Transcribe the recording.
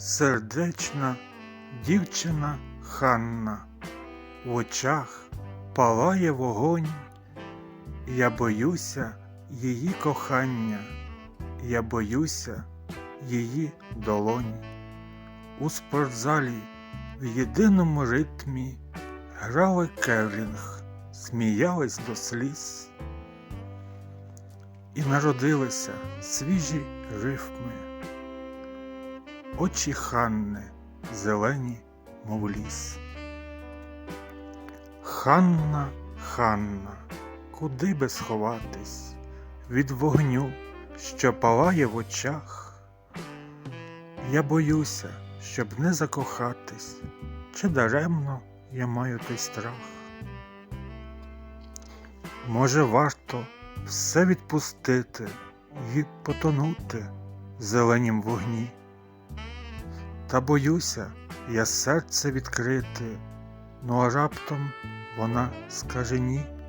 сердечна дівчина Ханна, в очах палає вогонь, я боюся її кохання, я боюся її долонь. У спортзалі в єдиному ритмі грали керлінг, сміялись до сліз. І народилися свіжі рифми, очі Ханни зелені, мов ліс. Ханна, Ханна, куди би сховатись від вогню, що палає в очах? Я боюся, щоб не закохатись, чи даремно я маю той страх. Може, варто все відпустити і потонути в зеленім вогні. Та боюся я серце відкрити, ну а раптом вона скаже ні.